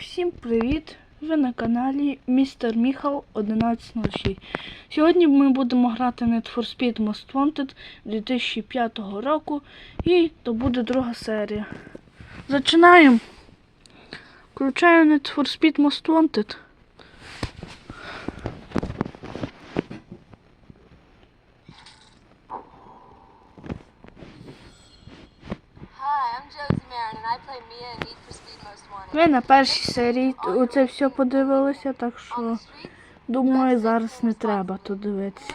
Всім привіт! Ви на каналі Містер Міхал 1106. Сьогодні ми будемо грати Need for Speed Most Wanted 2005 року і то буде друга серія. Зачинаємо. Включаю Need for Speed Most Wanted. Hi, I'm Josie Marin, and I play Mia in Need for Most на першій серії оце все подивилися, так що думаю зараз не треба то дивитися.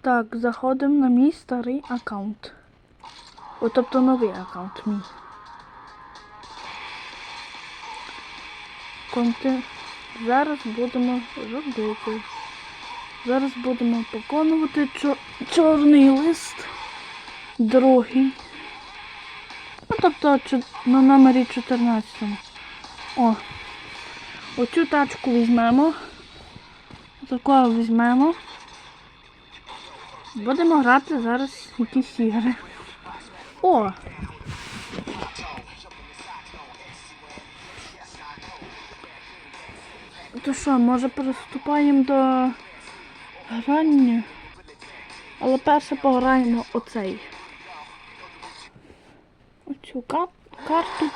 Так, заходимо на мій старий аккаунт. О, тобто новий аккаунт мій. Конте... Зараз будемо робити. Зараз будемо виконувати чор... чорний лист. Другий. Ну, тобто на номері 14. О. Оцю тачку візьмемо. Такого візьмемо. Будемо грати зараз якісь ігри. О! То що, може приступаємо до грання? Але перше пограємо оцей. Оцю кар- карту.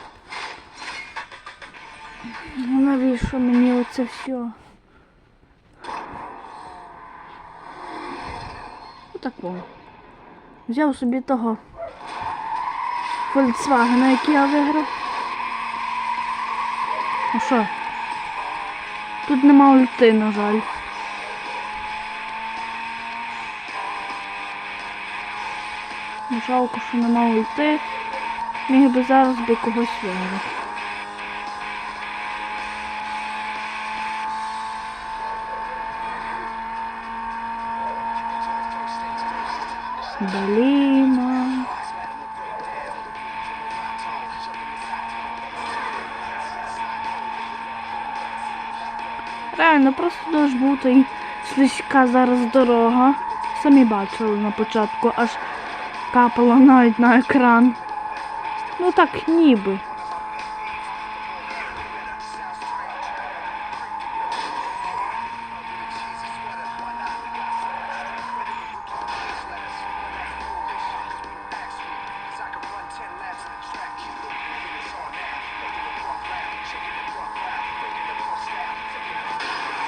Ну, Навіщо мені оце все? Отак воно. Взяв собі того Volkswagen, який я виграв. Ну що? Тут нема ульти, на жаль. Жалко, що нема ульти. Міг би зараз би когось виграти. Блін. Реально, просто дощ бути і слизька зараз дорога. Самі бачили на початку, аж капало навіть на екран. Ну так ніби.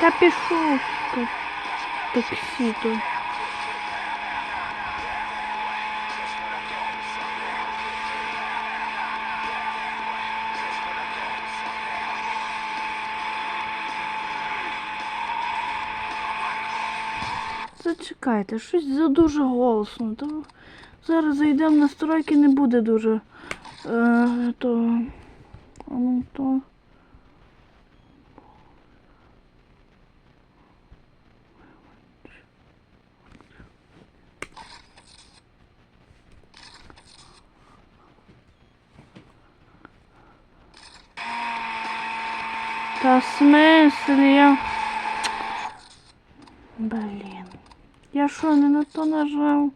Та пішов так, таксі то. Зачекайте, щось за дуже голосно. То зараз зайдемо в настройки, не буде дуже. Е, то. А ну то. Та в смислі я. Що, не на то нажав?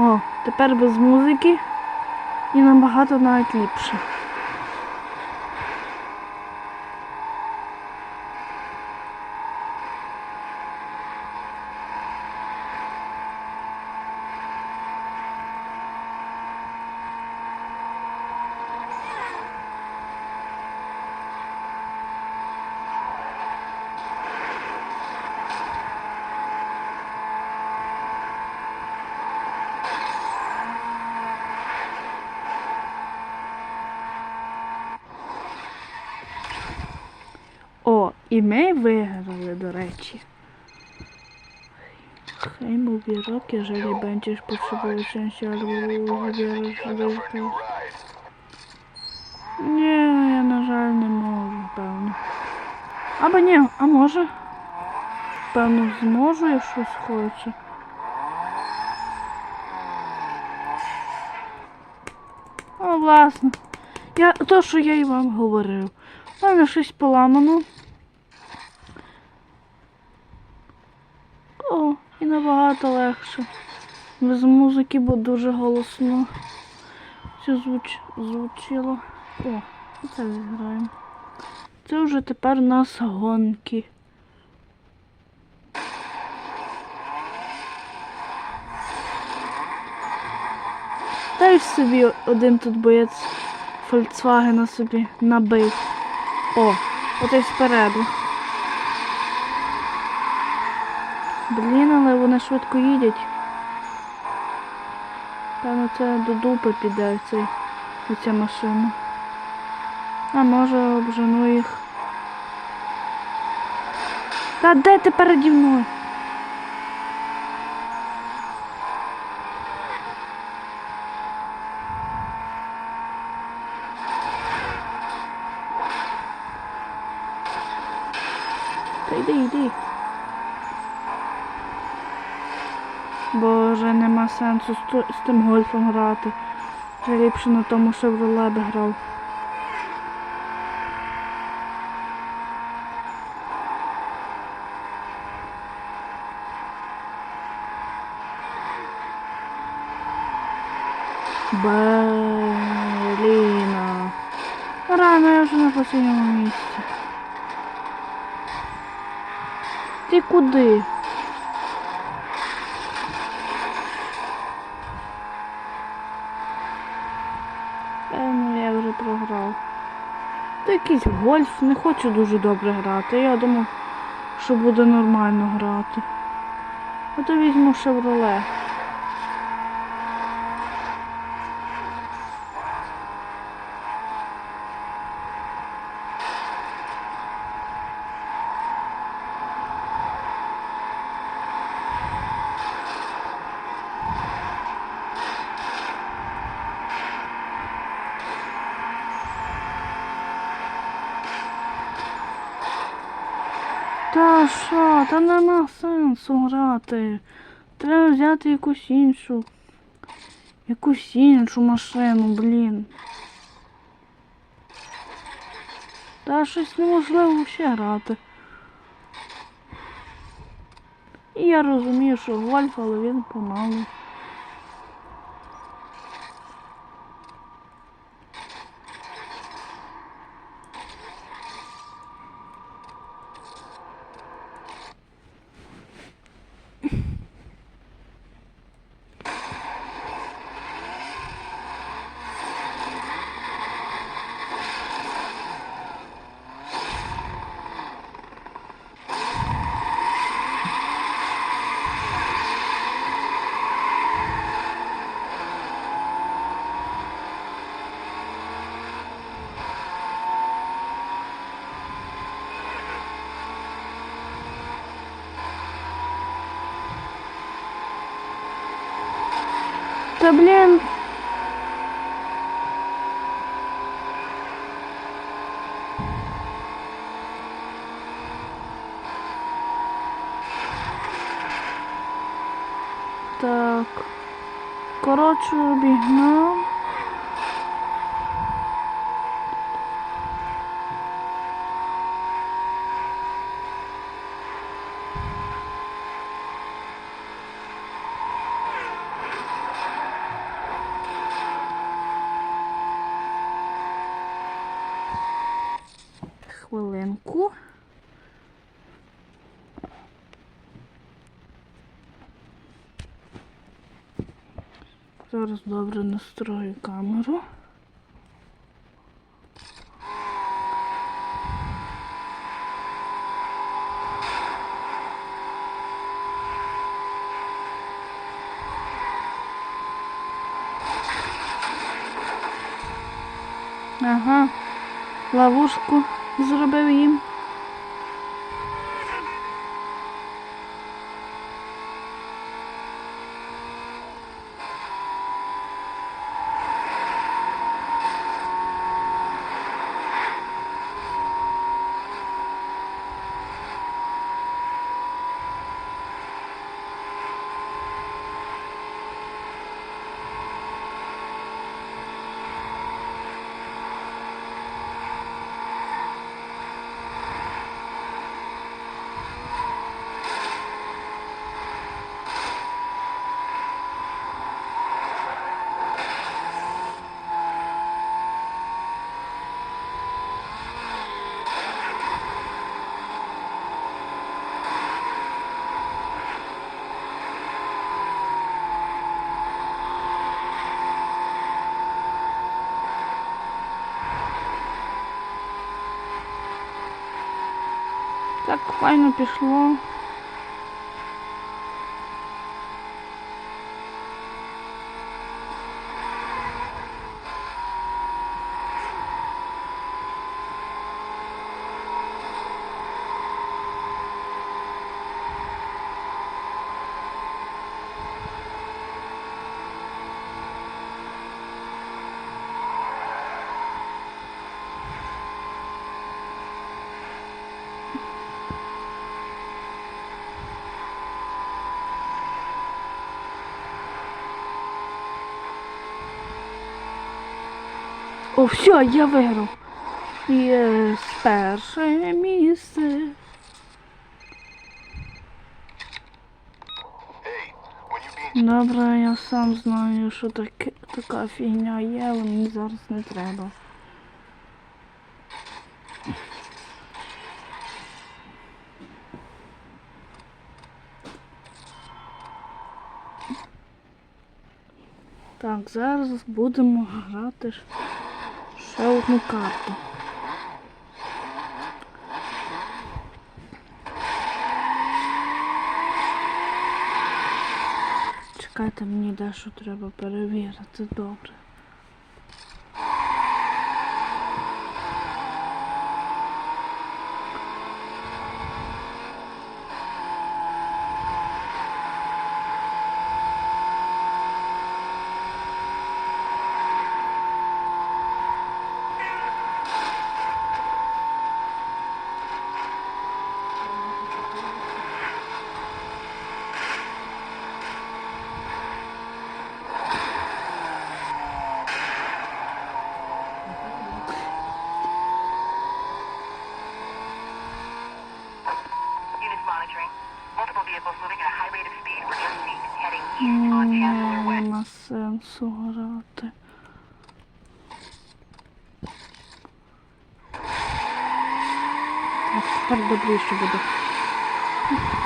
О, тепер без музики і набагато навіть ліпше. О, і ми виграли, до речі. Хай będziesz potrzebował szczęścia albo wybierzesz wyjście. Nie, я, на жаль, не можу, певно. Або ні, а може? певно, зможу, я щось хочу. О, власне. Я, то, що я і вам говорив. У мене щось поламано. О, і набагато легше. Без музики, бо дуже голосно. Все звуч... звучило. О, це зіграємо. Це вже тепер у нас гонки. Та й собі один тут боєць Фольксвагена собі набив. О, от і спереду. Блін, але вони швидко їдять. Певно, це до дупи піде цей, ця машина. А може обжену їх. Та де ти переді мною? Та йди, йди. Боже, нема сенсу з, тим гольфом грати. Вже ліпше на тому Chevrolet би грав. Бліна. Рано я вже на постійному місці. Ти куди? Певно, я вже програв. Та якийсь гольф, не хочу дуже добре грати. Я думав, що буде нормально грати. А то візьму шевроле. Та що, та нема сенсу грати. Треба взяти якусь іншу. Якусь іншу машину, блін. Та щось неможливо ще грати. І я розумію, що Вольф, але він помалу. Та блін. Так. Коротше, обігнав. Зараз добре настрою камеру. Ага, ловушку зробив їм. Так, файно пішло. О, все, я виграв. Єс, перше місце. Добре, я сам знаю, що таке, така фігня є, але мені зараз не треба. Так, зараз будемо грати ще одну карту. Чекайте, мені дещо треба перевірити, добре. Тепер добріше буде.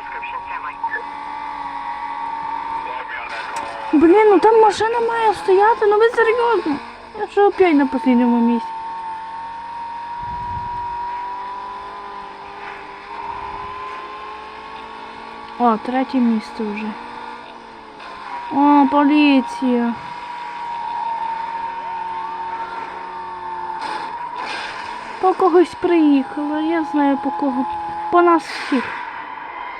Description. Stand by. Log me on that call. Блін, ну там машина має стояти, ну ви серйозно. Я що опять на послідньому місці. О, третє місце вже. О, поліція. По когось приїхала, я знаю по кого. По нас всіх.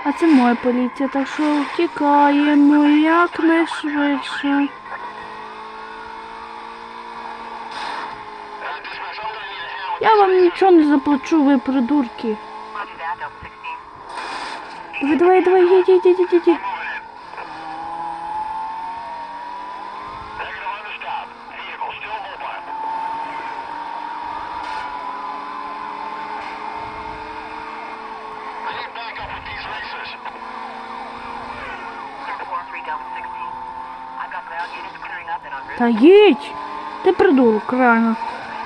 А це моя поліція, так що втікаємо якнайшвидше. Uh, Я вам нічого не заплачу, ви придурки. Roger that, Delta 16. Давай, давай, давай, їдь, їдь, їдь, їдь, їдь. moving in. Negative on the stop. Vehicle still mobile. I need backup with these racers. 443 Delta 16. I've got ground units clearing up and en route. Та їдь! Ти придурок, реально.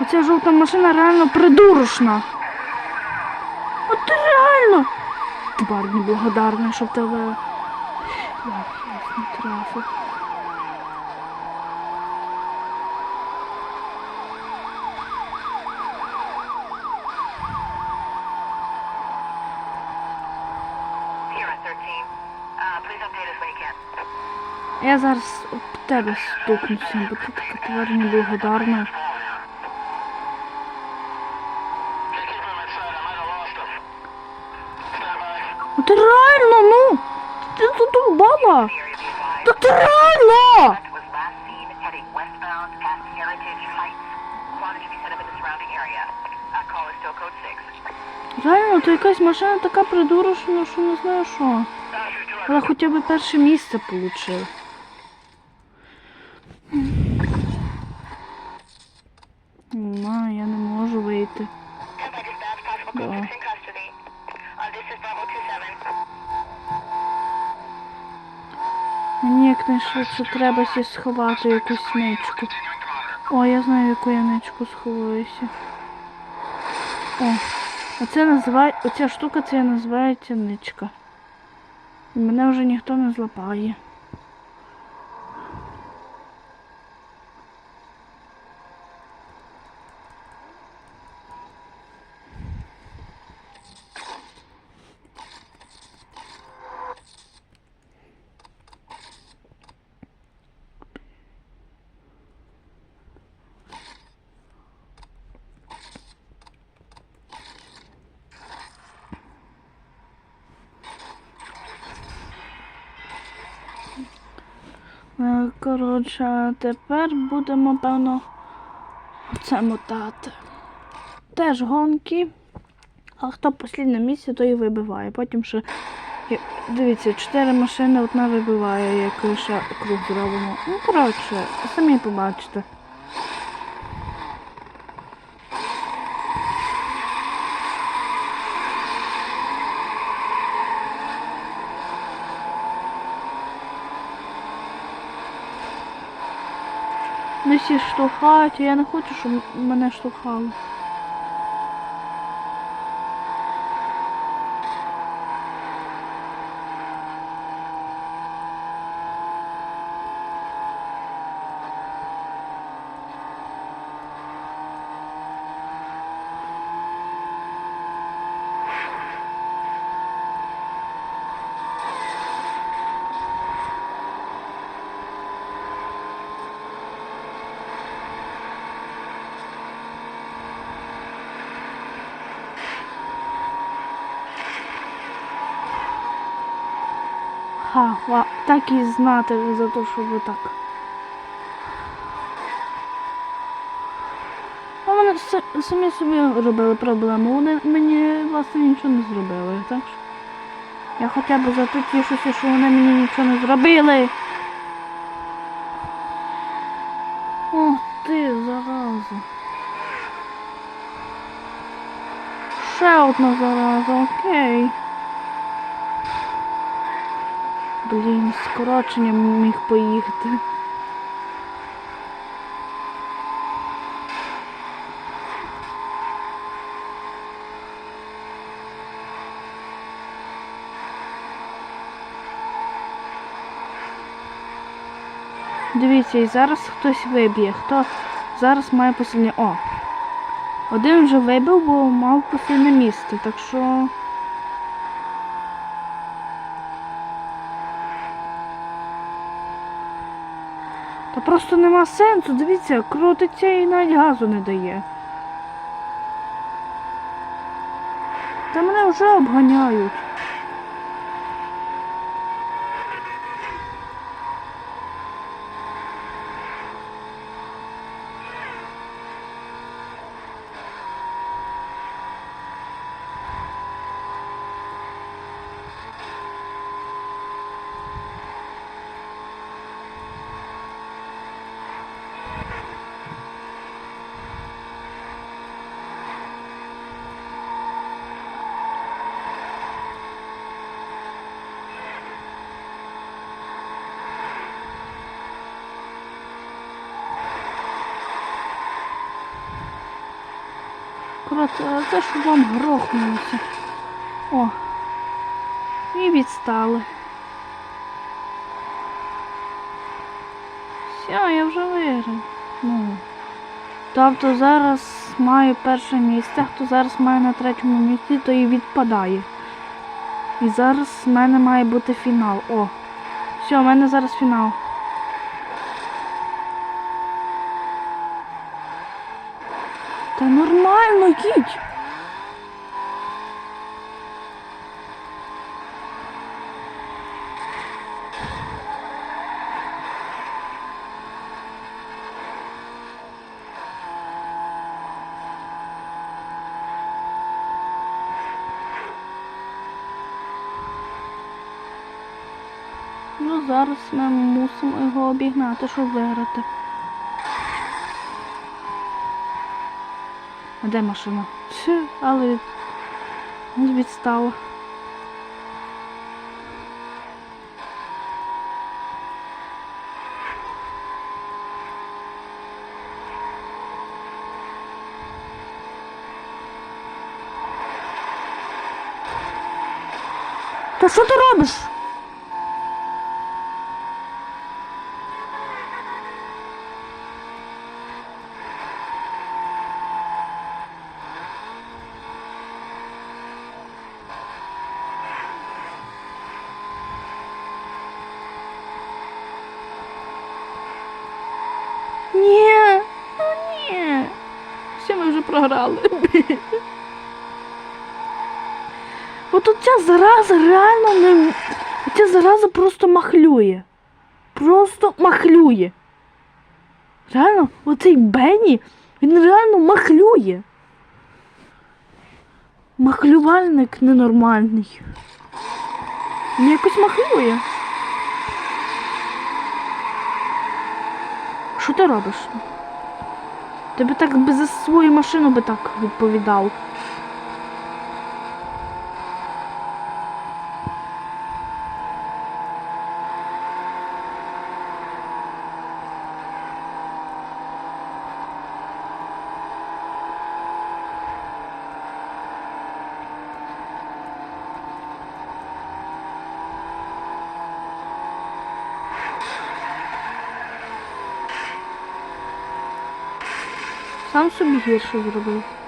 Оця жовта машина реально придурочна. От ти реально. Тварь неблагодарна, що в тебе. Ах, я не трафив. Here at 13. Please update us when you can. Я зараз об тебе стукнуся, бо ти така тварь неблагодарна. Ну, ти реально, ну! Ти задумала! Так ти реально! Реально, то якась машина така придурочна, що не знаю що. Але хоча б перше місце отримав. Треба сі сховати якусь ничку. О, я знаю, яку я ничку сховуюся. О, оце називає, оця штука це називається ничка. І мене вже ніхто не злапає. Е, Коротше, а тепер будемо, певно, це мотати. Теж гонки. А хто послідне місце, то і вибиває. Потім ще. Дивіться, чотири машини одна вибиває, як ще круг зробимо. Ну, коротше, самі побачите. Всі штовхають, а я не хочу, щоб мене штовхали. Ва, так і знати за те, що ви так. А вони самі собі робили проблему. Вони мені власне нічого не зробили, так що. Я хоча б за те тішуся, що вони мені нічого не зробили. О, ти зараза. Ще одна зараза, окей. Блін, скорочення міг поїхати. Дивіться, і зараз хтось виб'є. Хто зараз має посильне. О! Один вже вибив, бо мав посильне місце, так що. Просто нема сенсу, дивіться, крутиться і навіть газу не дає. Та мене вже обганяють. Коротше, а це щоб вам грохнулося. О. І відстали. Все, я вже виграв. Ну. Тобто зараз маю перше місце, хто зараз має на третьому місці, то і відпадає. І зараз в мене має бути фінал. О. Все, в мене зараз фінал. Тікіть. Ну, зараз ми мусимо його обігнати, щоб виграти. А де машина? Все, але від... відстала. Та що ти робиш? Ні, ну ні. Все ми вже програли. От ця зараза реально не. Ця зараза просто махлює. Просто махлює. Реально, оцей Бенні, він реально махлює. Махлювальник ненормальний. Він якось махлює. Що ти робиш? Ти би так би за свою машину би так відповідав. Сам собі гірше зробив.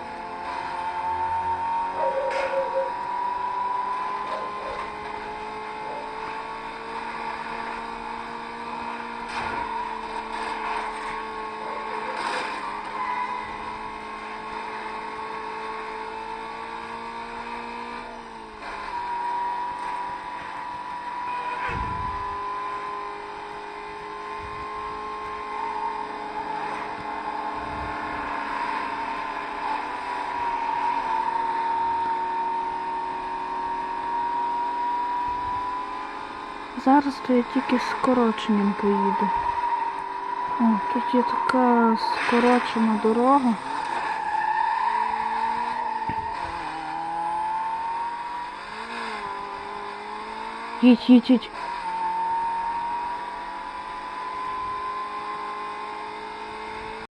Зараз то я тільки скороченням поїду. О, тут є така скорочена дорога. Їдь, їдь, їдь.